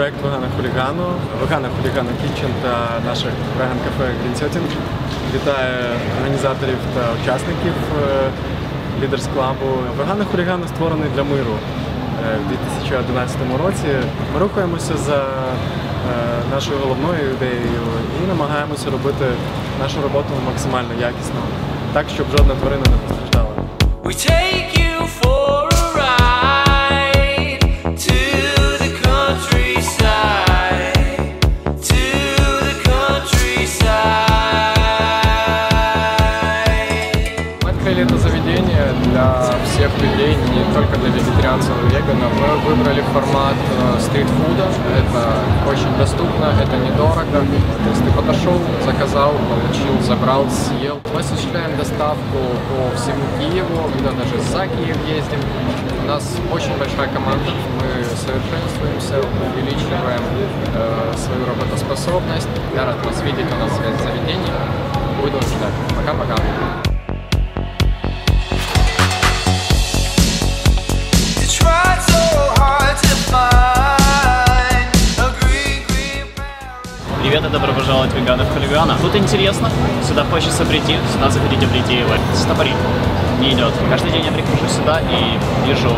проект Вегана Хулігану, Вегана Хулігану Кітчен та наших веган кафе Green Setting. Вітаю організаторів та учасників Лідерс Клабу. Вегана Хулігану створений для миру е, в 2011 році. Ми рухаємося за е, нашою головною ідеєю і намагаємося робити нашу роботу максимально якісно, так, щоб жодна тварина не постраждала. Открыли это заведение для всех людей, не только для вегетарианцев и веганов. Мы выбрали формат э, стритфуда. Это очень доступно, это недорого. То есть ты подошел, заказал, получил, забрал, съел. Мы осуществляем доставку по всему Киеву, иногда даже за Киев ездим. У нас очень большая команда, мы совершенствуемся, увеличиваем э, свою работоспособность. Я рад вас видеть у нас в Привет и добро пожаловать в Веганов Хулигана. Тут интересно, сюда хочется прийти, сюда захотите прийти и вы. Стопорит не идет. Каждый день я прихожу сюда и вижу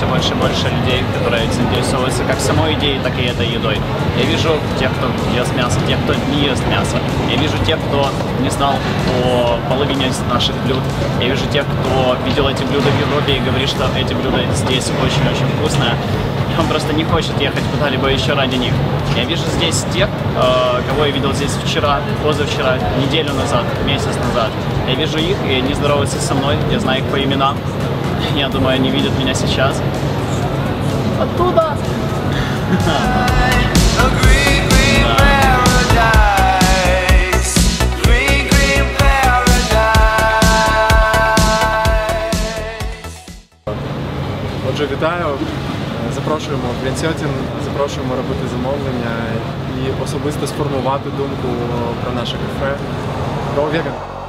все больше и больше людей, которые заинтересовываются как самой идеей, так и этой едой. Я вижу тех, кто ест мясо, тех, кто не ест мясо. Я вижу тех, кто не знал о половине наших блюд. Я вижу тех, кто видел эти блюда в Европе и говорит, что эти блюда здесь очень-очень вкусные. Он просто не хочет ехать куда-либо еще ради них. Я вижу здесь тех, э, кого я видел здесь вчера, позавчера, неделю назад, месяц назад. Я вижу их, и они здороваются со мной, я знаю их по именам. Я думаю, они видят меня сейчас. Оттуда! Отже, вітаю. Запрошуємо в Грінсьотін, запрошуємо робити замовлення і особисто сформувати думку про наше кафе. Go vegan!